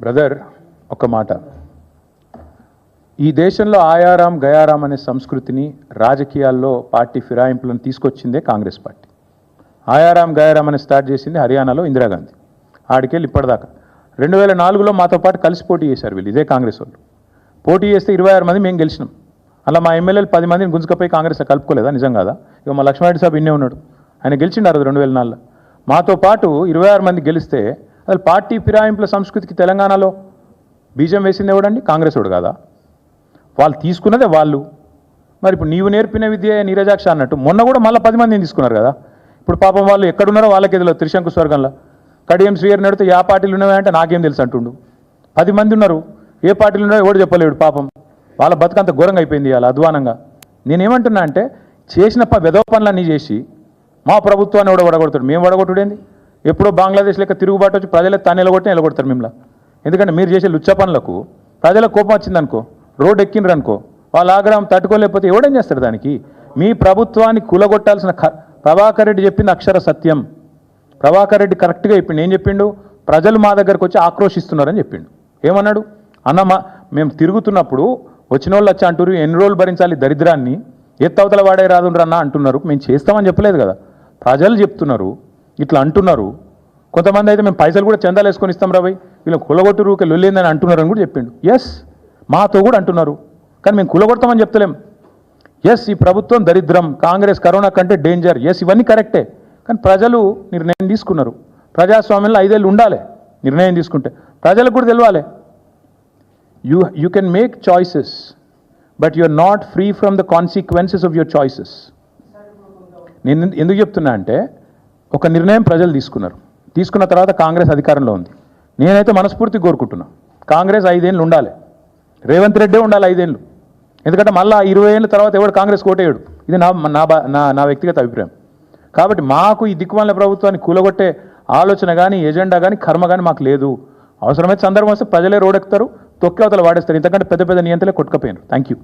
Brother ఒక మాట. ఈ దేశంలో ఆయారాం గయారాం అనే సంస్కృతిని రాజకీయాల్లో పార్టీ ఫిరాయింపులను తీసుకొచ్చిందే కాంగ్రెస్ పార్టీ. ఆయారాం గయారాం అని స్టార్ట్ చేసింది హర్యానాలో ఇందిరాగాంధీ. ఆడికెళ్ళి ఇప్పటిదాకా. రెండు వేల నాలుగులో మాతో పాటు కలిసి పోటీ చేశారు వీళ్ళు ఇదే కాంగ్రెస్ వాళ్ళు. పోటీ చేస్తే ఇరవై ఆరు మంది మేము గెలిచినాం. అలా మా ఎమ్మెల్యేలు పది మందిని గుంజుకపోయి కాంగ్రెస్లో కలుపుకోలేదా? నిజం కాదా? ఇక మా లక్ష్మారెడ్డి సాబ్ ఇన్నే ఉన్నాడు. ఆయన గెలిచిండారు రెండు వేల నాలుగులో. మాతో పాటు ఇరవై ఆరు మంది గెలిస్తే అసలు పార్టీ ఫిరాయింపుల సంస్కృతికి తెలంగాణలో బీజం వేసింది ఎవడండి? కాంగ్రెస్ వాడు కాదా? వాళ్ళు తీసుకున్నదే వాళ్ళు. మరి ఇప్పుడు నీవు నేర్పిన విద్య నీరజాక్ష అన్నట్టు మొన్న కూడా మళ్ళీ పది మందిని తీసుకున్నారు కదా. ఇప్పుడు పాపం వాళ్ళు ఎక్కడున్నారో వాళ్ళకి ఎదులో త్రిశంకు స్వర్గంలో. కడియం శ్రీయర్ నడితే ఏ పార్టీలు ఉన్నాయంటే అంటే నాకేం తెలుసు అంటుండు. పది మంది ఉన్నారు. ఏ పార్టీలు ఉన్నాయో ఎవడు చెప్పలేడు పాపం. వాళ్ళ బతుకంత ఘోరంగా అయిపోయింది వాళ్ళ అధ్వానంగా. నేనేమంటున్నా అంటే చేసిన ప వెధవ పనులన్నీ చేసి మా ప్రభుత్వాన్ని కూడా వడగొడతాడు మేము వడగొట్టుడేంది ఎప్పుడో బంగ్లాదేశ్ లెక్క తిరుగుబాటు వచ్చి ప్రజలకు తాను నిలగొట్టి నిలగొడతారు మిమ్మల్ని. ఎందుకంటే మీరు చేసే లుచ్చ పనులకు ప్రజలకు కోపం వచ్చిందనుకో రోడ్ ఎక్కిండ్రు అనుకో వాళ్ళ ఆగ్రహం తట్టుకోలేకపోతే ఎవడేం చేస్తాడు దానికి? మీ ప్రభుత్వాన్ని కూలగొట్టాల్సిన ప్రభాకర్ రెడ్డి చెప్పింది అక్షర సత్యం. ప్రభాకర్ రెడ్డి కరెక్ట్గా చెప్పిండు. ఏం చెప్పిండు? ప్రజలు మా దగ్గరకు వచ్చి ఆక్రోషిస్తున్నారని చెప్పిండు. ఏమన్నాడు? అన్న మా మేము తిరుగుతున్నప్పుడు వచ్చిన వాళ్ళు వచ్చి అంటారు ఎన్ని రోజులు భరించాలి దరిద్రాన్ని? ఎత్తవతల వాడే రాదు అన్న అంటున్నారు. మేము చేస్తామని చెప్పలేదు కదా. ప్రజలు చెప్తున్నారు ఇట్లా అంటున్నారు. కొంతమంది అయితే మేము పైసలు కూడా చందాలు వేసుకొని ఇస్తాం రాబోయ్ వీళ్ళు కులగొట్టు రూకే లొల్లిందని అంటున్నారు అని కూడా చెప్పిండు. ఎస్ మాతో కూడా అంటున్నారు. కానీ మేము కులగొడతామని చెప్తలేం. ఎస్ ఈ ప్రభుత్వం దరిద్రం కాంగ్రెస్ కరోనా కంటే డేంజర్ ఎస్ ఇవన్నీ కరెక్టే. కానీ ప్రజలు నిర్ణయం తీసుకున్నారు. ప్రజాస్వామ్యంలో ఐదేళ్ళు ఉండాలి నిర్ణయం తీసుకుంటే. ప్రజలకు కూడా తెలియాలి you you can make choices but you are not free from the consequences of your choices నేను ఎందుకు చెప్తున్నా అంటే ఒక నిర్ణయం ప్రజలు తీసుకున్నారు. తీసుకున్న తర్వాత కాంగ్రెస్ అధికారంలో ఉంది. నేనైతే మనస్ఫూర్తి కోరుకుంటున్నా. కాంగ్రెస్ ఐదేళ్ళు ఉండాలి. రేవంత్ రెడ్డే ఉండాలి ఐదేళ్ళు. ఎందుకంటే మళ్ళీ ఇరవై ఏళ్ళ తర్వాత ఎవడు కాంగ్రెస్ కోటేయడు? ఇది నా నా బా- నా నా వ్యక్తిగత అభిప్రాయం. కాబట్టి మాకు ఈ దిక్కుమాల ప్రభుత్వాన్ని కూలగొట్టే ఆలోచన కానీ ఎజెండా కానీ కర్మ కానీ మాకు లేదు. అవసరమైతే సందర్భం వస్తే ప్రజలే రోడెక్కుతారు తొక్కి అవతల వాడేస్తారు. ఇంతకంటే పెద్ద పెద్ద నియంత్రలే కొట్టుకపోయినారు. Thank you